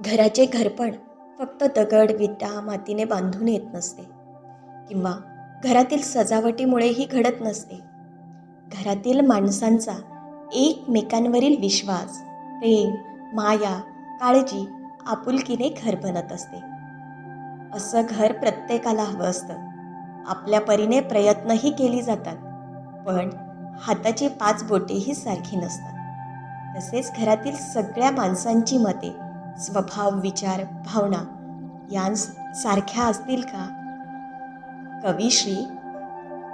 घराचे घरपण फक्त दगड विटा मातीने बांधून येत नसते. किंवा घरातील सजावटीमुळेही घडत नसते. घरातील माणसांचा एकमेकांवरील विश्वास प्रेम माया काळजी आपुलकीने घर बनत असते. असं घर प्रत्येकाला हवं असतं. आपल्या परीने प्रयत्नही केली जातात. पण हाताची पाच बोटेही सारखी नसतात. तसेच घरातील सगळ्या माणसांची मते स्वभाव विचार भावना यांसारख्या असतील का? कवी श्री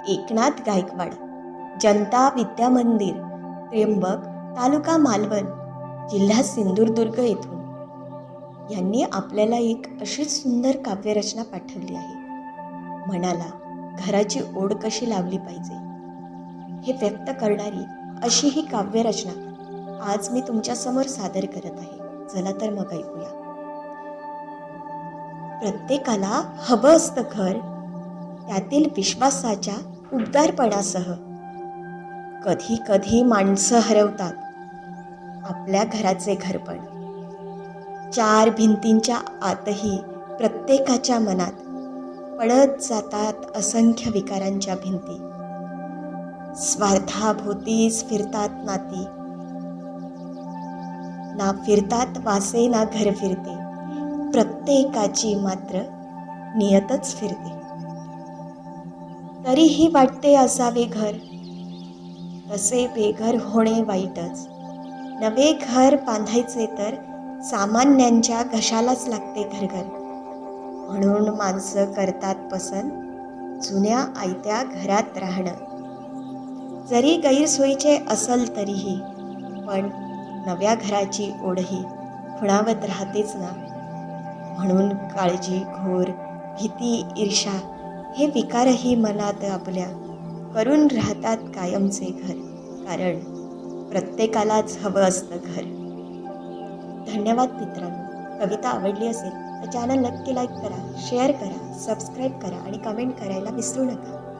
एकनाथ गायकवाड जनता विद्या मंदिर त्र्यंबक तालुका मालवण जिल्हा सिंधुदुर्ग येथून. यांनी आपल्याला एक अशीच सुंदर काव्यरचना पाठवली आहे. मनाला घराची ओढ कशी लावली पाहिजे? हे व्यक्त करणारी अशी ही काव्यरचना आज मी तुमच्यासमोर सादर करत आहे. चला तर मग ऐकूया. प्रत्येकाला हवं असतं घर त्यातील विश्वासाच्या उबदारपणासह. कधी कधी माणसं हरवतात आपल्या घराचे घरपण. चार भिंतींच्या आतही प्रत्येकाच्या मनात पडत जातात असंख्य विकारांच्या भिंती. स्वार्थाभोवतीच फिरतात नाती. ना फिरतात वासे ना घर फिरते. प्रत्येकाची मात्र नियतच फिरते. तरीही वाटते असावे घर. तसे बेघर होणे वाईटच. नवे घर बांधायचे तर सामान्यांच्या घशालाच लागते घरघर. म्हणून माणसं करतात पसंत जुन्या आयत्या घरात राहणं. जरी गैरसोयीचे असल तरीही पण नव्या घराची ओढही खुणावत राहतेच ना. म्हणून काळजी घोर भीती ईर्षा हे विकारही मनात आपल्या करून राहतात कायमचे घर. कारण प्रत्येकालाच हवं असतं घर. धन्यवाद मित्रांनो. कविता आवडली असेल तर चॅनल नक्की लाईक करा शेअर करा सबस्क्राईब करा आणि कमेंट करायला विसरू नका.